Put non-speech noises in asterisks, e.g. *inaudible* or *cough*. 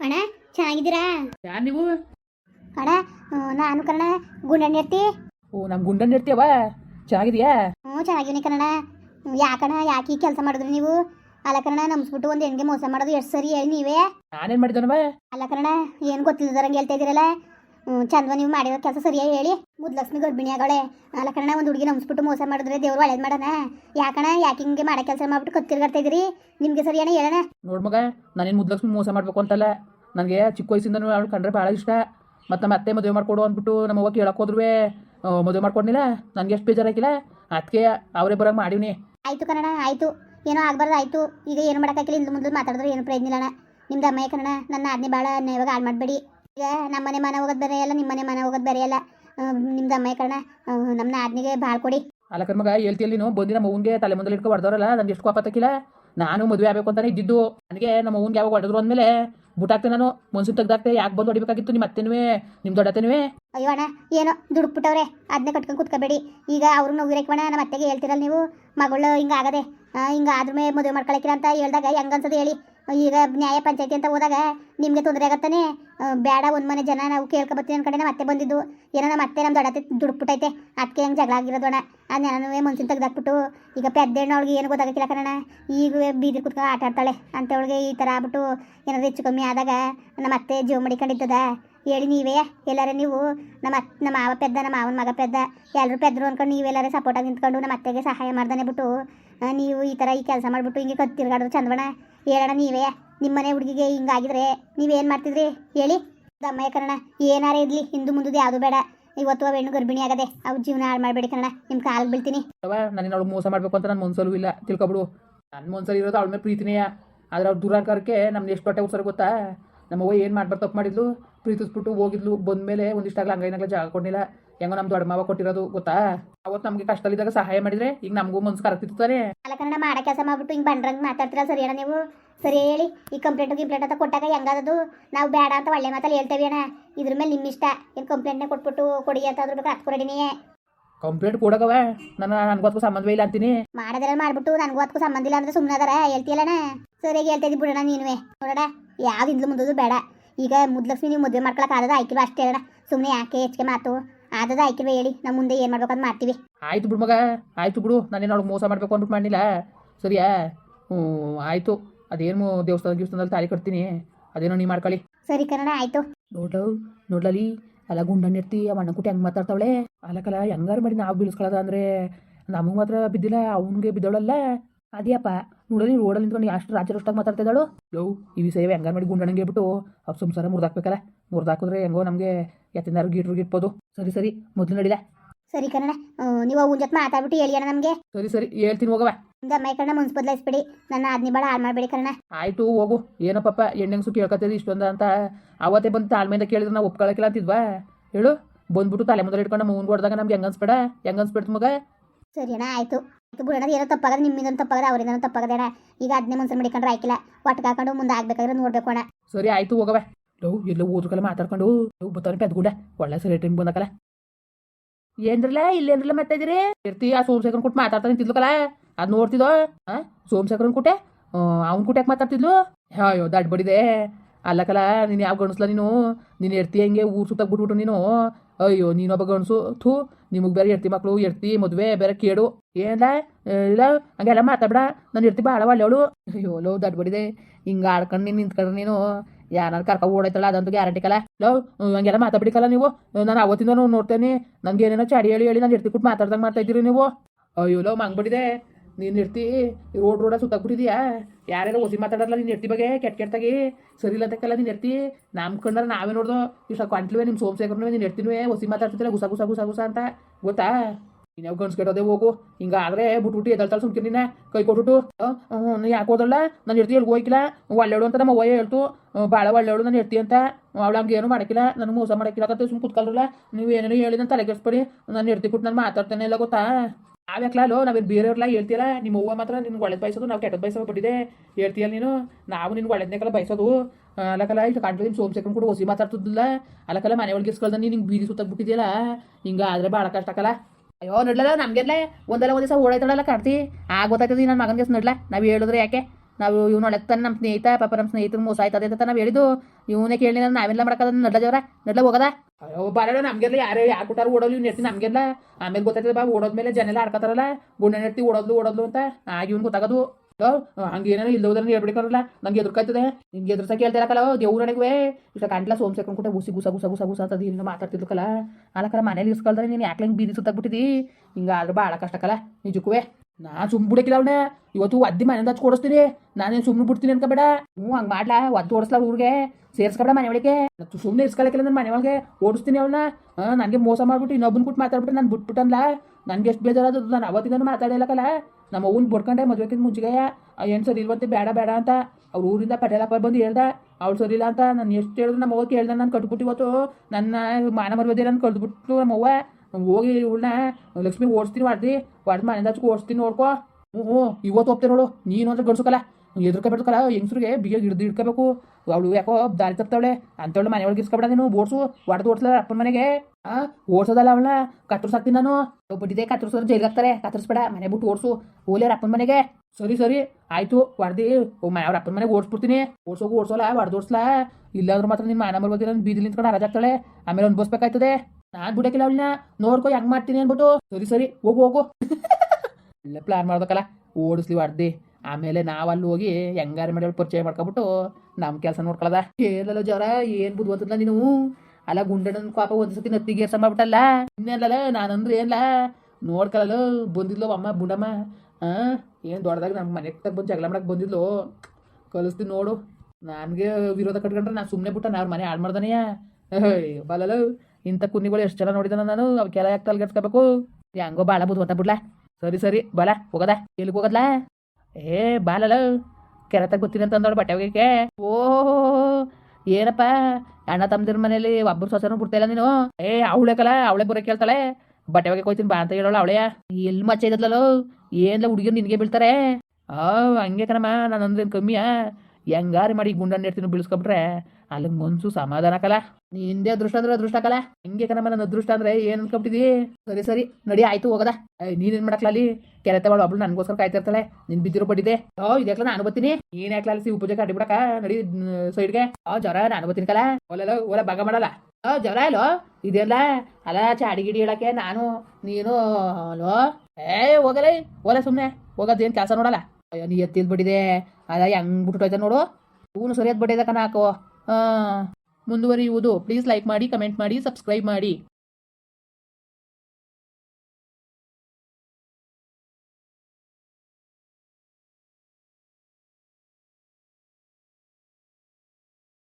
ಅಣ್ಣ ಚೆನ್ನಾಗಿದ್ದೀರಾ? ಯಾರು ನೀವು? ಅಣ್ಣ ನಾನು ಕನ್ನಡ ಗುಂಡಣ್ಣ ಇರ್ತಿ. ಓ ನಮ್ಮ ಗುಂಡನ್ ಇರ್ತೀವ ಚೆನ್ನಾಗಿದೆಯಾ ಹ್ಞೂ ಚೆನ್ನಾಗಿದ್ದೀನಿ ಕನ್ನಡ. ಯಾಕಣ್ಣ ಯಾಕೆ ಈ ಕೆಲಸ ಮಾಡಿದ್ರಿ ನೀವು? ಅಲ್ಲ ಕನ್ನಡ ನಂಬಿಸ್ಬಿಟ್ಟು ಒಂದು ಹೆಂಗೆ ಮೋಸ ಮಾಡೋದು ಎಷ್ಟು ಸರಿ ಹೇಳಿ ನೀವೇ. ನಾನೇನು ಮಾಡಿದನವ ಅಲ್ಲ ಕನ್ನಡ ಏನು ಗೊತ್ತಿಲ್ಲದಾರಂಗೆ ಹೇಳ್ತಾ ಇದ್ದೀರಲ್ಲ? ಚಂದ್ವ ನೀವು ಮಾಡಿರೋ ಕೆಲಸ ಸರಿಯಾಗಿ ಹೇಳಿ. ಮುದ್ಲಕ್ಷ್ಮಿ ಗರ್ಭಿಣಿ ಆಗೋಳೆ ಅಲ್ಲ ಕನ್ನಡ ಒಂದು ಹುಡುಗಿ ನಂಬಿಸ್ಬಿಟ್ಟು ಮೋಸ ಮಾಡಿದ್ರೆ ದೇವ್ರು ಒಳ್ಳೇದು ಮಾಡೋಣ. ಯಾಕಣ್ಣ ಯಾಕೆ ಹಿಂಗೆ ಮಾಡೋ ಕೆಲಸ ಮಾಡ್ಬಿಟ್ಟು ಕತ್ತಿರ್ಗಾಡ್ತಾ ಇದ್ದೀರಿ ನಿಮಗೆ ಸರಿಯಾಣ ಹೇಳೋಣ. ನೋಡ್ ಮಗ ನಾನೇನು ಮುದ್ಲಕ್ಷ್ಮಿ ಮೋಸ ಮಾಡ್ಬೇಕು ಅಂತಲ್ಲ. ನನಗೆ ಚಿಕ್ಕ ವಯಸ್ಸಿಂದನೂ ಅವಳು ಕಂಡ್ರೆ ಭಾಳ ಇಷ್ಟ. ಮತ್ತು ನಮ್ಮ ಅತ್ತೆ ಮದುವೆ ಮಾಡ್ಕೊಡು ಅಂದ್ಬಿಟ್ಟು ನಮ್ಮ ಅವ್ವ ಕೇಳಕ್ಕೆ ಹೋದ್ರು ಮದುವೆ ಮಾಡ್ಕೊಡ್ನಿಲ್ಲ? ನನಗೆ ಎಷ್ಟು ಬೇಜಾರಾಗಿಲ್ಲ ಅದಕ್ಕೆ ಅವರೇ ಬರೋಂಗೆ ಮಾಡೀನಿ ಆಯ್ತು ಕನ್ನಡ ಆಯ್ತು. ಏನೋ ಆಗ್ಬಾರ್ದು ಆಯ್ತು. ಈಗ ಏನು ಮಾಡೋಕ್ಕಾಗಿಲ್ಲ ಇಂದು ಮುಂದೆ ಮಾತಾಡಿದ್ರೆ ಏನು ಪ್ರಯೋಜನ ಇಲ್ಲ ಅಣ್ಣ. ನಿಮ್ದು ಅಮ್ಮಯ್ಯ ಕನ್ನಡ ನನ್ನ ಆಜ್ಞೆ ಭಾಳ ಇವಾಗ ಹಾಳು ಮಾಡಬೇಡಿ. ಈಗ ನಮ್ಮ ಮನೆ ಮನೆ ಹೋಗೋದು ಬೇರೆ ಅಲ್ಲ ನಿಮ್ಮ ಮನೆ ಮನೆ ಹೋಗೋದು ಬೇರೆ ಅಲ್ಲ. ನಿಮ್ದು ಅಮ್ಮ ಕಣ ನಮ್ಮ ಆಜ್ಞೆಗೆ ಭಾಳ ಕೊಡಿ. ಅಲ್ಲ ಕರ್ಮಗ ಹೇಳ್ತಿಯಲ್ಲಿ ನೀನು ಬಂದಿನ ನಮ್ಮ ತಲೆ ಮುಂದೆ ಇಟ್ಕೊ ಹೊಡೆದವ್ರಲ್ಲ ನನಗೆ ಎಷ್ಟು ಕೋಪ ತಕ್ಕಿಲ್ಲ ನಾನು ಮದುವೆ ಆಗಬೇಕು ಅಂತಾನೆ ಇದ್ದಿದ್ದು. ನನಗೆ ನಮ್ಮ ಅವ್ವನ್ಗೆ ಯಾವಾಗ ಹೊಡೆದ್ರು ಅಂದಮೇಲೆ ಬುಟ್ಟಾಕ್ತೆ ನಾನು ಮನ್ಸಿನ ತೆಗ್ದಾಕ್ತೆ ಯಾಕೆ ಬಂದು ಹೊಡಿಬೇಕಾಗಿತ್ತು ನಿಮ್ಮ ಅತ್ತೆನುವೆ ನಿಮ್ಮ ದೊಡ್ಡತೆನುವೆ ಅಯ್ಯೋ ಅಣ್ಣ ಏನೋ ದುಡುಕ್ಬಿಟ್ಟವ್ರೆ ಅದನ್ನೇ ಕಟ್ಕೊಂಡು ಕುತ್ಕೋಬೇಡಿ. ಈಗ ಅವ್ರನ್ನ ನೋವಿರಕ್ವಣ ನಮ್ಮ ಅತ್ತೆಗೆ ಹೇಳ್ತಿರಲ್ಲ ನೀವು ಮಗಳು ಹಿಂಗಾಗದೆ ಹಿಂಗಾದ್ರೂ ಮದುವೆ ಮಾಡ್ಕೊಳಕ್ಕಿರ ಅಂತ ಹೇಳ್ದಾಗ ಹೆಂಗ್ ಅನ್ಸೋದು ಹೇಳಿ. ಈಗ ನ್ಯಾಯ ಪಂಚಾಯತಿ ಅಂತ ಹೋದಾಗ ನಿಮಗೆ ತೊಂದರೆ ಆಗತ್ತಾನೆ. ಬೇಡ, ಒಂದು ಮನೆ ಜನ ನಾವು ಕೇಳ್ಕೊಬತ್ತೀವಿ ಅನ್ಕಡೆ ನಮ್ಮ ಅತ್ತೆ ಬಂದಿದ್ದು. ಏನೋ ನಮ್ಮ ಅತ್ತೆ ನಮ್ಮ ದೊಡ್ಡತೆ ದುಡ್ಬಿಟ್ಟೈತೆ. ಅದಕ್ಕೆ ಹೆಂಗೆ ಜಗಳ ಆಗಿರೋದೋಣ ಆ ನೆನನುವೆ ಮನ್ಸಿನ ತೆಗ್ದಾಕ್ಬಿಟ್ಟು ಈಗ ಪೆದ್ದೆಣ್ಣು ಅವ್ಳಿಗೆ ಏನು ಗೊತ್ತಾಗಕ್ಕಿಲ್ಲ ಕಣ ಈಗ ಬೀದಿ ಕುತ್ಕೊಂಡು ಆಟ ಆಡ್ತಾಳೆ. ಅಂತವಳಿಗೆ ಈ ಥರ ಆಗ್ಬಿಟ್ಟು ಏನಾದ್ರು ಹೆಚ್ಚು ಕಮ್ಮಿ ಆದಾಗ ನಮ್ಮ ಅತ್ತೆ ಜೀವ ಮಡಿಕೊಂಡಿದ್ದದ. ಹೇಳಿ ನೀವೇ, ಎಲ್ಲಾರ ನೀವು. ನಮ್ಮ ಅತ್, ನಮ್ಮ ಮಾವ ಪೆದ್ದ, ನಮ್ಮ ಮಾವನ ಮಗ ಪೆದ್ದ. ಎಲ್ಲರೂ ಪೆದ್ರು ಅನ್ಕೊಂಡು ನೀವೆಲ್ಲರೂ ಸಪೋರ್ಟಾಗಿ ನಿಂತ್ಕೊಂಡು ನಮ್ಮ ಅತ್ತೆಗೆ ಸಹಾಯ ಮಾಡ್ದಾನೆ ಬಿಟ್ಟು ನೀವು ಈ ಥರ ಈ ಕೆಲಸ ಮಾಡಿಬಿಟ್ಟು ಹಿಂಗೆ ಕತ್ತಿರ್ಗಾಡೋದು ಚಂದವಣ ಹೇಳೋಣ ನೀವೇ ನಿಮ್ಮ ಮನೆ ಹುಡುಗಿಗೆ ಹಿಂಗಾಗಿದ್ರೆ ನೀವೇನು ಮಾಡ್ತಿದ್ರಿ? ಹೇಳಿ. ದಮ್ಮಯ್ಯ ಕನ್ನಡ ಏನಾರೇ ಇರಲಿ, ಹಿಂದೂ ಮುಂದದು ಯಾವುದು ಬೇಡ. ಇವತ್ತು ಹೆಣ್ಣು ಗರ್ಭಿಣಿ ಆಗದೆ ಅವ್ರ ಜೀವನ ಹಾಳು ಮಾಡಬೇಡಿ ಕನ್ನಡ ನಿಮ್ಮ ಕಾಲಿಗೆ ಬೀಳ್ತೀನಿ. ನಾನು ಅವಳು ಮೋಸ ಮಾಡಬೇಕು ಅಂತ ನನ್ನ ಮನ್ಸಲ್ಲೂ ಇಲ್ಲ. ತಿಳ್ಕೊಬಿಡು. ನನ್ನ ಮನ್ಸಲ್ಲಿ ಇರೋದು ಅವಳ ಮೇಲೆ ಪ್ರೀತಿನೇ. ಆದ್ರೆ ಅವ್ರ ದುರಾಂಕಾರಕ್ಕೆ ನಮ್ದು ಎಷ್ಟು ಬಟ್ಟೆ ಉತ್ಸರ ಗೊತ್ತಾ? ನಮ್ಮ ಅವ್ವ ಏನು ಮಾಡ್ಬಾರ್ದು ತಪ್ಪು ಮಾಡಿದ್ಲು, ಪ್ರೀತಿಸ್ಬಿಟ್ಟು ಹೋಗಿದ್ಲು ಬಂದ ಮೇಲೆ ಒಂದಿಷ್ಟಾಗಲ ಹಂಗೈನಾಗಲ ಜಾಗ ಕೊಡಲಿಲ್ಲ. ಹೆಂಗೋ ನಮ್ ದೊಡ್ಡ ಮಾವ ಕೊಟ್ಟಿರೋದು ಗೊತ್ತಾ? ಅವತ್ತು ನಮ್ಗೆ ಕಷ್ಟದಲ್ಲಿದ್ದಾಗ ಸಹಾಯ ಮಾಡಿದ್ರೆ ಈಗ ನಮಗೂ ಮನ್ಸು ಅಲ್ಲ ಕನ್ನಡ ಮಾಡ ಕೆಲಸ ಮಾಡ್ಬಿಟ್ಟು ಹಿಂಗೆ ಬಂದ್ರಂಗ್ ಮಾತಾಡ್ತೀರ ಸರಿ ಅಣ್ಣ ನೀವು? ಸರಿ ಹೇಳಿ ಈ ಕಂಪ್ಲೇಂಟ್ ಕಂಪ್ಲೇಂಟ್ ಅಂತ ಕೊಟ್ಟಾಗ ಹೆಂಗಾದದು? ನಾವು ಬೇಡ ಅಂತ ಒಳ್ಳೆ ಮಾತಲ್ಲಿ ಹೇಳ್ತೇವೆ ಅಣ್ಣ. ಇದ್ರ ಮೇಲೆ ನಿಮ್ಮ ಇಷ್ಟ ಏನು ಕಂಪ್ಲೇಂಟ್ನೇ ಕೊಟ್ಬಿಟ್ಟು ಕೊಡಿ ಅಂತ ಅದ್ರ ಬೇಕು ಹತ್ತು ಕೊಡಿ ನೀ ಕಂಪ್ಲೇಂಟ್ ಕೊಡಕವ ನನ್ನ ನನಗೊತ್ತು ಸಂಬಂಧವೇ ಇಲ್ಲ ಅಂತೀನಿ. ಮಾಡದ್ರೆ ಮಾಡ್ಬಿಟ್ಟು ನನಗೂ ಅದಕ್ಕೂ ಸಂಬಂಧ ಇಲ್ಲ ಅಂದ್ರೆ ಸುಮ್ಮನೆ ಅದರ? ಹೇಳ್ತೀಯಲ್ಲಣ ಸರಿಯಾಗಿ ಹೇಳ್ತಾ ಇದ್ದಿ ಬಿಡೋಣ ನೀನುವೆ. ನೋಡೋಣ ಯಾವ್ದು ಇಂದ್ಲು ಮುಂದದು ಬೇಡ. ಈಗ ಮುದ್ಲಕ್ಷ್ಮಿ ನೀವು ಮದುವೆ ಮಾಡ್ಕೊಳಕ್ಕೆ ಆದ್ರೆ ಆಯ್ಕಿಲ್ಲ ಅಷ್ಟೇ ಹೇಳೋಣ ಸುಮ್ಮನೆ ಯಾಕೆ ಹೆಚ್ಚಿಗೆ ಮಾತು? ಆದದ ಆಯ್ತಿವೆ ಹೇಳಿ ನಮ್ಮ ಮುಂದೆ ಏನು ಮಾಡ್ಬೇಕು ಅಂತ ಮಾಡ್ತೀವಿ. ಆಯ್ತು ಬಿಡು ಮಗ ಆಯ್ತು ಬಿಡು ನಾನೇನು ಅವ್ಳಿಗೆ ಮೋಸ ಮಾಡಬೇಕು ಅಂದ್ಬಿಟ್ಟು ಮಾಡಿಲ್ಲ ಸರಿಯಾ? ಹ್ಞೂ ಆಯಿತು. ಅದೇನು ದೇವಸ್ಥಾನ ದೇವಸ್ಥಾನದಲ್ಲಿ ತಾಳಿ ಕಟ್ತೀನಿ. ಅದೇನೋ ನೀ ಮಾಡ್ಕೊಳ್ಳಿ. ಸರಿ ಕನ್ನಡ ಆಯಿತು. ನೋಡು ನೋಡ್ಲಲ್ಲಿ ಅಲ್ಲ ಗುಂಡಣ್ಣ ಇರ್ತಿ ಆ ಅಣ್ಣ ಕುಟಿ ಹಂಗೆ ಮಾತಾಡ್ತಾವಳೆ. ಅಲ್ಲಕಲ್ಲ ಹೆಂಗಾರು ಮಾಡಿ ನಾವು ಬೀಳಿಸ್ಕೊಳ್ಳೋದ ಅಂದರೆ ನಮಗೆ ಮಾತ್ರ ಬಿದ್ದಿಲ್ಲ ಅವನಿಗೆ ಬಿದ್ದವಳಲ್ಲ ಅದೇಯಪ್ಪ? ನೋಡಲಿ ರೋಡಲ್ಲಿ ನಿಂತ್ಕೊಂಡು ಅಷ್ಟು ರಾಜ್ಯರಷ್ಟಾಗಿ ಮಾತಾಡ್ತಿದ್ದಾಳು. ಲೋ ಈ ವಿಷಯ ಹೆಂಗಾರು ಮಾಡಿ ಗುಂಡಣಂಗೆ ಹೇಳ್ಬಿಟ್ಟು ಅವ್ರು ಸಂಸಾರ ಮುರಿದಾಕ್ಬೇಕಲ್ಲ? ಮುರಿದಾಕಿದ್ರೆ ಹೆಂಗೋ ನಮಗೆ ಎತ್ತಿನಾರು ಗೀಟ್ರು ಗಿಟ್ಬೋದು. ಸರಿ ಸರಿ ಮೊದಲು ನಡಿಲ್ಲ ಸರಿ ಕನ್ನಡ ನೀವು ಅವ್ನ ಜೊತೆ ಮಾತಾಡ್ಬಿಟ್ಟು ಹೇಳಿ ಅಣ್ಣ ನಮಗೆ. ಸರಿ ಸರಿ ಹೇಳ್ತೀನಿ ಹೋಗವ ಅಮ್ಮ ಕಣ್ಣ ಮುನ್ಸ್ ಬದಲಾಯಿಸ್ಬಿಡಿ. ನನ್ನ ಆದ್ನಿ ಬಾಳ ಹಾಳು ಮಾಡಬೇಡಿ ಕನ್ನಡ ಆಯ್ತು ಹೋಗು. ಏನಪ್ಪಪ್ಪ ಎಣ್ಣೆಂಗ್ಸು ಕೇಳ್ಕೊತಿದ್ದಿ ಇಷ್ಟೊಂದ ಅಂತ ಅವತ್ತೇ ಬಂದು ತಾಳ್ಮೆಯಿಂದ ಕೇಳಿದ್ರೆ ನಾವು ಒಪ್ಕೊಳಕಿಲ್ಲ ಅಂತಿದ್ವಾ? ಹೇಳು ಬಂದ್ಬಿಟ್ಟು ತಲೆ ಮುಂದೆ ಇಟ್ಕೊಂಡು ಮೂನ್ ಹೊಡೆದಾಗ ನಮ್ಗೆ ಹೆಂಗ ಅನ್ಸ್ಬೇಡ? ಹೆಂಗ ಅನ್ಸ್ಬಿಡ್ತು ಮಗ? ಸರಿ ಅಣ್ಣ ಆಯ್ತು ಆಯ್ತು ಬಿಡೋಣ ಏನೋ ತಪ್ಪಾಗದೆ, ನಿಮ್ಮಿಂದ ತಪ್ಪಾಗದೆ, ಅವರಿಂದ ತಪ್ಪಾಗದೆ ಅಣ್ಣ. ಈಗ ಅದನ್ನೇ ಮನ್ಸಲ್ಲಿ ಮಾಡಿಕೊಂಡ್ರೆ ಆಯ್ಕಿಲ್ಲ. ಒಟ್ಟಿಗೆ ಹಾಕೊಂಡು ಮುಂದೆ ಆಗ್ಬೇಕಾದ್ರೆ ನೋಡ್ಬೇಕು ಅಣ್ಣ. ಸರಿ, ಆಯ್ತು ಹೋಗವೆ ಲವ್ ಎಲ್ಲ ಓದ್ಕಲ್ಲ ಮಾತಾಡ್ಕೊಂಡು ಲವ್ ಬತ್ತಾನೆ ಪೆದ್ಗುಂಡ ಒಳ್ಳೆ ಸರಿ ಟೈಮ್ ಬಂದಕಲ್ಲ. ಏನ್ರಲ್ಲ ಇಲ್ಲೇನ್ರಲ್ಲ ಮತ್ತೆ ಇದ್ರಿ ಇರ್ತಿ, ಆ ಸೋಮಶೇಖರನ್ ಕೊಟ್ಟು ಮಾತಾಡ್ತಾನೆ ನಿಂತಿದ್ಲಕಲ್ಲ? ಅದ್ ನೋಡ್ತಿದ್ದೋ? ಹಾ ಸೋಮಶೇಖರನ್ ಕುಟೆ? ಅವ್ನ ಕುಟೆ ಯಾಕೆ ಮಾತಾಡ್ತಿದ್ಲು? ಅಯ್ಯೋ ದಡ್ ಬಡಿದೆ ಅಲ್ಲಕಲ್ಲ ನೀನು ಯಾವ ಗಣಸ್ಲ ನೀನು? ನೀನು ಎಡ್ತಿ ಹೆಂಗೆ ಊರು ಸುತ್ತಾಗ ಬಿಟ್ಬಿಟ್ಟು ನೀನು? ಅಯ್ಯೋ ನೀನೊಬ್ಬ ಗಣಸು ಥೂ, ನಿಮಗೆ ಬೇರೆ ಎಡ್ತಿ ಮಕ್ಕಳು ಎರ್ತಿ ಮದುವೆ, ಬೇರೆ ಕೇಡು. ಏನಿಲ್ಲ ಇಲ್ಲ, ಹಂಗೆಲ್ಲ ಮಾತಾಡ್ಬೇಡ. ನಾನು ಇರ್ತಿ ಭಾಳ ಒಳ್ಳೆಯವಳು. ಅಯ್ಯೋ, ಲೋ ದಡ್ ಬಡಿದೆ ಹಿಂಗೆ ಆಡ್ಕೊಂಡು ನೀನು ನಿಂತ್ಕೊಂಡ್ರೆ ನೀನು. ಯಾರು ಕರ್ಕ ಓಡೈತಲ್ಲ ಅದಂತೂ ಗ್ಯಾರಂಟಿ ಕಲ್ಲ ಲವ್ ಹಂಗೆಲ್ಲ ಮಾತಾಡ್ಬಿಡಿಕಲ್ಲ ನೀವು. ನಾನು ಅವತ್ತಿಂದ ನೋಡ್ತೇನೆ. ನನಗೆ ಏನೇನೋ ಚಾಡಿ ಹೇಳಿ ಹೇಳಿ ನಾನು ಇರ್ತಿ ಕೊಟ್ಟು ಮಾತಾಡ್ದಂಗೆ ಮಾಡ್ತಾ ಇದ್ದೀರಿ ನೀವು. ಅಯ್ಯೋ ಲವ್ ಮಂಗ್ಬಿಟ್ಟಿದೆ. ನೀನು ಇರ್ತಿ ರೋಡ್ ರೋಡ ಸುತ್ತಾಕ್ಬಿಟ್ಟಿದ್ಯಾ? ಯಾರ್ಯಾರು ಒಸಿ ಮಾತಾಡಲ್ಲ ನೀನು ಇರ್ತಿ ಬಗ್ಗೆ? ಕೆಟ್ಟ ಕೆಟ್ಟಾಗಿ. ಸರಿ ಇಲ್ಲ ತಕ್ಕಲ್ಲ ನೀನು ಇರ್ತಿ ನಮ್ಮ ಕಣ್ಣರ ನಾವೇ ನೋಡ್ದೋ, ಇಷ್ಟ ಕಂಟ್ಲುವೆ ನಿಮ್ಮ ಸೋಮಶೇಖರನುವೆ ನೀನು ಇರ್ತೀನಿ ಒಸಿ ಮಾತಾಡ್ತಿದ್ದಿಲ್ಲ ಗುಸ ಗುಸ ಗುಸ ಗುಸ ಅಂತ. ಗೊತ್ತಾ? ನೀನು ಯಾವ ಗಣ್ಸ್ಕೆಟ್ಟೋದೆ ಹೋಗು. ಹಿಂಗಾದ್ರೆ ಬಿಟ್ಬಿಟ್ಟು ಎದಳ್ತಾಳೆ ಸುಮ್ಕಿರ್ ನೀನ ಕೈ ಕೊಟ್ಬಿಟ್ಟು ಯಾಕೆ ಹೋದಲ್ಲ ನಾನು ಇರ್ತಿ ಎಲ್ಲಿ ಹೋಗಿಲ್ಲ ಒಳ್ಳೆಯವಳು ಅಂತ ನಮ್ಮ ಅವ್ವ ಹೇಳ್ತು. ಭಾಳ ಒಳ್ಳೆಯವಳು ನಾನು ಇರ್ತಿ ಅಂತ. ಅವಳು ಹಂಗೆ ಏನು ಮಾಡಕ್ಕಿಲ್ಲ. ನನಗೆ ಮೋಸ ಮಾಡಕ್ಕಿಲ್ಲ. ಸುಮ್ಮನೆ ಕುತ್ಕೊಳ್ರಲ್ಲ. ನೀವು ಏನೇನೋ ಹೇಳಿ ನಾನು ತಲೆಗೆಡ್ಸ್ಬೇಡಿ ನಾನು ಇರ್ತಿ ಕೊಟ್ಟು ನಾನು ಮಾತಾಡ್ತೇನೆ ಇಲ್ಲ ಗೊತ್ತಾ? ನಾವ್ಯಾಕ್ಲೋ ನಾವೇನು ಬೇರೆಯವ್ರಲ್ಲ ಹೇಳ್ತೀಯಲ್ಲ, ನಿಮ್ಮ ಅವ್ವ ಮಾತ್ರ ನಿನ್ಗೆ ಒಳ್ಳೆದು ಬಯಸೋದು, ನಾವು ಕೆಟ್ಟದ್ದು ಬಯಸೋ ಬಿಟ್ಟಿದೆ. ಹೇಳ್ತೀಯಲ್ಲ ನೀನು? ನಾವು ನಿನ್ಗೆ ಒಳ್ಳೇದನ್ನೇ ಕಲ ಬಯಸೋದು. ಅಲ್ಲಕಲ್ಲ ಇಷ್ಟು ಕಂಡು ನಿಮ್ಮ ಸೋಮಶೇಖರನ್ ಕೂಡ ಹೊಸಿ ಮಾತಾಡ್ತಿದ್ದಿಲ್ಲ. ಅಲ್ಲಕಲ್ಲ ಮನೆ ಒಳಗೆ ಇಸ್ಕೊಳ್ದ ಹಿಂಗೆ ಬೀದಿ ಸುತ್ತಾಕ್ಬಿಟ್ಟಿದ್ಯಲ್ಲ ಹಿಂಗೆ ಆದರೆ ಭಾಳ ಕಷ್ಟ ಆಕಲ್ಲ ಅಯ್ಯೋ ನಡ್ಲಲ್ಲ ನಮಗೆಲ್ಲ ಒಂದಲ್ಲ ಒಂದು ದಿವಸ ಓಡಾಯ್ತಾಳಲ್ಲ ಕಾಡ್ತಿ ಆ ಗೊತ್ತಾಯ್ತದೆ ನನ್ನ ಮಗನಿಗೆ ನಡ್ಲ? ನಾವು ಹೇಳಿದ್ರೆ ಯಾಕೆ? ನಾವು ಇವ್ನು ಒಳಗ್ತಾನೆ ನಮ್ಮ ಸ್ನೇಹಿತ, ಪಾಪ ನಮ್ಮ ಸ್ನೇಹಿತರು ಮೋಸ ಆಯ್ತದೆ ಅಂತ ನಾವು ಹೇಳಿದ್ದು, ಇವನೇ ಕೇಳಿ ನಾವೆಲ್ಲ ಮಾಡಕ್ಕದ ನಡ್ಲ ಜವರ ನಡ್ಲ ಹೋಗದ? ಅಯ್ಯೋ ಬರೋಣ ನಮ್ಗೆಲ್ಲ ಯಾರು ಯಾರು ಕೊಟ್ಟಾರು ಓಡೋದು, ಇವ್ನು ಎತ್ತಿ ನಮ್ಗೆಲ್ಲ. ಆಮೇಲೆ ಗೊತ್ತಾಯ್ತದೆ ಬಾ ಓಡೋದ್ಮೇಲೆ ಜನ ಎಲ್ಲ ಆಡ್ಕತಾರಲ್ಲ ಗುಂಡ ನೆಟ್ಟಿ ಓಡೋದ್ಲು ಓಡೋದ್ಲು ಅಂತ. ಆಗ ಇವ್ನು ಗೊತ್ತಾಗೋದು. ಹಂಗೆ ಏನಾರ ಇಲ್ದೋದ್ರೆ ಹೇಳ್ಬಿಡಿಕಾರಲ್ಲ ನಂಗೆ ಎದುರ್ಕಾಯ್ತದೆ. ನಿನ್ಗೆ ಎದುರ್ಸ ಕೇಳ್ತಿರಕಲ್ಲ ದೇವ್ರ ನನಗೆ. ಇಷ್ಟ ಕಂಟ್ಲ ಸೋಮ್ ಸೇರ್ಕೊಂಡ್ಬಿಟ್ಟೆ ಗುಸಿ, ಗುಸ ಗುಸ ಗುಸ ಗುಸ ಅಂತದ ಇನ್ನು ಮಾತಾಡ್ತಿದ್ಲಕಲ್ಲ ಆಲಕಲ್ಲ ಮನೇಲಿ ಇಸ್ಕೊಳ್ದ್ರೆ ನೀನು ಯಾಕೆ ಬೀದಿ ಸುತ್ತಾಗ್ಬಿಟ್ಟಿದಿ ಹಿಂಗಾದ್ರೆ ಭಾಳ ಕಷ್ಟಕಲ್ಲ ನಿಜಕ್ಕೂ ನಾ ಸುಮ್ಮನೆ ಬಿಡಕ್ಕಿಲ್ಲ ಅವನೇ. ಇವತ್ತು ಅದ್ದಿ ಮನೆಯಿಂದ ಹಚ್ಚಿ ಕೊಡಿಸ್ತೀನಿ ನಾನೇನು ಸುಮ್ಮನೆ ಬಿಡ್ತೀನಿ ಅನ್ಕೋಬೇಡ. ಹ್ಞೂ, ಹಂಗೆ ಮಾಡ್ಲಾ. ಒದ್ದು ಓಡಿಸ್ಲಾ ಊರಿಗೆ. ಸೇರಿಸ್ಕೊಬೇಡ ಮನೆ ಒಳಗೆ. ಸುಮ್ಮನೆ ಇಸ್ಕೊಳಕ್ಕಿಲ್ಲ ನನ್ನ ಮನೆ ಒಳಗೆ ಓಡಿಸ್ತೀನಿ ಅವಳನ್ನ ನನಗೆ ಮೋಸ ಮಾಡಿಬಿಟ್ಟು ಇನ್ನೊಬ್ಬನ ಕೂಟ್ ಮಾತಾಡ್ಬಿಟ್ಟು ನಾನು ಬಿಟ್ಬಿಟ್ಟನ್ಲ. ನನಗೆ ಎಷ್ಟು ಬೇಜಾರದು ನಾನು ಅವತ್ತಿಂದ ಮಾತಾಡಿಲ್ಲಕಲ್ಲ ನಮ್ಮ ಅವ್ವನ್ ಬಡ್ಕೊಂಡೆ ಮದುವೆಕ್ಕಿಂತ ಮುಂಚೆಗೆ. ಏನು ಸರಿ ಇಲ್ವಂತೆ, ಬೇಡ ಬೇಡ ಅಂತ ಅವ್ರ ಊರಿಂದ ಪಟೇಲಪ್ಪ ಬಂದು ಹೇಳ್ದೆ. ಅವ್ಳು ಸರಿ ಇಲ್ಲ ಅಂತ ನಾನು ಎಷ್ಟು ಹೇಳಿದ್ರು ನಮ್ಮ ಅವ್ವ ಕೇಳ್ದೆ. ನಾನು ಕಟ್ಬಿಟ್ಟು ಇವತ್ತು ನನ್ನ ಮಾನ ಮರ್ಯಾದೆ ನಾನು ನಮ್ಮ ಅವ್ವ. ಹೋಗಿ ಇವಳನ್ನ ಲಕ್ಷ್ಮಿ ಓಡಿಸ್ತೀನಿ ಹೊಡ್ದು ಹೊಡೆದು ಮನೆಯಿಂದ ಹಚ್ಚಿ ಓಡಿಸ್ತೀನಿ ನೋಡ್ಕೊ. ಹ್ಞೂ ಹ್ಞೂ ಇವತ್ತು ಹೋಗ್ತೀನಿ ನೋಡು. ನೀನು ಅಂದ್ರೆ ಗಡ್ಸಕಲ್ಲ ಎದ್ರಕೋಬೇಕಲ್ಲ ಹೆಂಗಸ್ರಿಗೆ ಬಿಗ ಹಿಡ್ದು ಹಿಡ್ಕೋಬೇಕು. ಅವಳು ಯಾಕೋ ದಾರಿ ತಪ್ತಾವಳೆ. ಅಂತೇಳಿ ಮನೆ ಒಳಗೆ ಇಸ್ಕೊಬೇಡ ನೀನು. ಓಡಿಸು. ಹೊಡೆದು ಓಡಿಸ್ಲ ಅಪ್ಪನ ಮನೆಗೆ. ಆ, ಓಡಿಸೋದಲ್ಲ ಅವಳ ಕತ್ತರಿಸಾಕ್ತೀನಿ ನಾನು. ಒಬ್ಬಟ್ಟಿದೆ ಕತ್ತರಿಸೋದ್ರೆ ಜೈಲಿಗೆ ಹಾಕ್ತಾರೆ. ಕತ್ತರಿಸ್ಬೇಡ, ಮನೆ ಬಿಟ್ಟು ಓಡಿಸು. ಓಲಿಯರ್ ಅಪ್ಪನ ಮನೆಗೆ. ಸರಿ ಸರಿ, ಆಯಿತು ಹೊಡ್ದು ಅವ್ರ ಅಪ್ಪನ ಮನೆಗೆ ಓಡಿಸ್ಬಿಡ್ತೀನಿ. ಓಡಿಸೋಗು, ಓಡಿಸೋಲ್ಲ ಹೊಡೆದು ಓಡಿಸ್ಲಾ ಇಲ್ಲಾಂದ್ರೆ ಮಾತ್ರ ನಿನ್ನ ಮನೆ ಬರ್ಬೋದು ಬೀದಿ ನಿಂತ್ಕೊಂಡು ಹರಾಜಾಗ್ತಾಳೆ. ಆಮೇಲೆ ಅನ್ಭವಿಸ್ಬೇಕಾಯ್ತದೆ. ನಾನು ಬಿಡಕ್ಕಿಲ್ಲ ಅವಳನ್ನ. ನೋಡ್ಕೊ, ಹೆಂಗ್ ಮಾಡ್ತೀನಿ ಅನ್ಬಿಟ್ಟು. ಸರಿ ಸರಿ, ಹೋಗು ಹೋಗು. *laughs* ಎಲ್ಲ ಪ್ಲಾನ್ ಮಾಡ್ಬೇಕಲ್ಲ. ಓಡಿಸ್ಲಿ ಹೊಡ್ದಿ ಆಮೇಲೆ ನಾವು ಅಲ್ಲಿ ಹೋಗಿ ಹೆಂಗಾರ ಮಾಡಿ ಪರಿಚಯ ಮಾಡ್ಕೊಬಿಟ್ಟು ನಮ್ಮ ಕೆಲಸ ನೋಡ್ಕೊಳದ. ಏನಲ್ಲ ಜ್ವರ ಏನು ಬುದ್ಧಿವಂತಲ್ಲ ನೀನು? ಅಲ್ಲ ಗುಂಡನ ಪಾಪ ಒಂದು ಸತಿ ನತ್ತಿಗೆ ಮಾಡ್ಬಿಟ್ಟಲ್ಲ. ಇನ್ನೆಲ್ಲ ನಾನಂದ್ರೆ ಏನಿಲ್ಲ ನೋಡ್ಕೊಳ್ಳಲ್ಲ ಬಂದಿದ್ಲು ಅಮ್ಮ, ಬುಡಮ್ಮ. ಹಾಂ ಏನು ದೊಡ್ಡದಾಗ ನಮ್ಮ ಮನೆಗೆ ತಗ ಬಂದು ಜಗಳ ಮಾಡಕ್ಕೆ ಬಂದಿದ್ಲು. ಕಲಿಸ್ತೀನಿ ನೋಡು. ನನಗೆ ವಿರೋಧ ಕಟ್ಕೊಂಡ್ರೆ ನಾನು ಸುಮ್ಮನೆ ಬಿಟ್ಟ ನಾನು ಮನೆ ಹಾಳು ಮಾಡ್ದಾನೆಯ ಬಲ್ಲಲ್ಲ ಇಂಥ ಕುನ್ನಿಗಳು ಎಷ್ಟು ಜನ ನೋಡಿದ ನಾನು ಅವಕ್ಕೆಲ್ಲ ಯಾಕೆ ತಲೆಗೆಡ್ಸ್ಕೋಬೇಕು ಹೆಂಗೋ ಬಾಳ ಬುದ್ಧ ಬಿಡ್ಲ. ಸರಿ ಸರಿ, ಬಾಲ, ಹೋಗದ. ಎಲ್ಲಿಗೆ ಹೋಗದ್ಲಾ? ಏ, ಬಾಲಲ ಕೆರೆತ ಗೊತ್ತೀನಿ ಅಂತ ಬಟ್ಟೆ ಹೋಗಿಕೆ ಓ, ಏನಪ್ಪ? ಅಣ್ಣ ತಮ್ಮದಿರ ಮನೇಲಿ ಒಬ್ಬರು ಸೊಸೆನೂ ಬಿಡ್ತಾಯಿಲ್ಲ ನೀನು? ಏ ಅವಳೆಕಲ್ಲ ಅವಳೆ ಬರೋಕೆ ಕೇಳ್ತಾಳೆ. ಬಟ್ಟೆ ಹೋಗಿ ಹೋಯ್ತೀನಿ ಬಾ ಅಂತ ಹೇಳೋಳು ಅವಳೆಯ ಎಲ್ಲಿ ಮಚ್ಚ ಇದ್ದಲ್ಲೋ ಏನ್ಲ ಹುಡುಗಿರು ನಿನಗೆ ಬೀಳ್ತಾರೆ? ಆ ಹಂಗೆ ಕಣಮ್ಮ ನಾನು ಅಂದ್ರೆ ಕಮ್ಮಿಯಾ? ಹೆಂಗಾರಿ ಮಾಡಿ ಗುಂಡನ್ನ ಇಡ್ತೀನಿ ಬೀಳ್ಸ್ಕೊಬಿಟ್ರೆ ಅಲ್ಲಿ ಮನ್ಸು ನೀ ಹಿಂದೆ ಅದೃಷ್ಟ ಅಂದ್ರೆ ಅದೃಷ್ಟ ಕಲ. ಹಿಂಗೆ ಕಣ ನನ್ನ ಅದೃಷ್ಟ ಅಂದ್ರೆ ಏನ್ ಅನ್ಕೊಬಿಟ್ಟಿದಿ? ಸರಿ ಸರಿ, ನಡಿ, ಆಯ್ತು, ಹೋಗದ. ನೀನೇನ್ ಮಾಡಕ್ಲ ಅಲ್ಲಿ? ಕೆರೆ ತಗೊಳ್ಳು ಒಬ್ಳು ನನಗೋಸ್ಕರ ಕಾಯ್ತಿರ್ತಾಳೆ. ನಿನ್ ಬಿದ್ದಿರೋ ಬಡ್ಡಿದೆ. ಓ ಇದಕ್ಲ ನಾನು ಬತ್ತೀನಿ ಏನ್ ಯಾಕ್ಲ ಸಿ ಸಿಹಿ ಪೂಜೆ ಬಿಡಕ ನಡಿ ಸೈಡ್ಗೆ. ಆ ಜ್ವರ, ನಾನು ಬರ್ತೀನಿ ಕಲ. ಒಲೆಲ್ಲ ಒಲೆ ಭಾಗ ಮಾಡಲ್ಲ. ಆ ಜ್ವರ ಇಲ್ಲೋ ಇದೆಲ್ಲ ಅಲ್ಲ, ಚಾಡಿ ಗಿಡಿ ಹೇಳಕ್ಕೆ ನಾನು, ನೀನು ಅಲೋ ಏ, ಹೋಗಲೇ ಓಲೆ ಸುಮ್ಮನೆ ಹೋಗೋದೇನು ಕೆಲಸ ನೋಡಲ್ಲ. ಅಯ್ಯೋ, ನೀ ಎತ್ತಿದ್ ಬಿಟ್ಟಿದೆ. ಅದ ಹೆಂಗ್ ಬಿಟ್ಟು ನೋಡು. ಇವನು ಸರಿಯಾದ ಬಡ್ಡಿದ ಕಣ ಹಾಕೋ. ಮುಂದುವರಿಯುವುದು. ಪ್ಲೀಸ್ ಲೈಕ್ ಮಾಡಿ ಕಮೆಂಟ್ ಮಾಡಿ ಸಬ್ಸ್ಕ್ರೈಬ್ ಮಾಡಿ.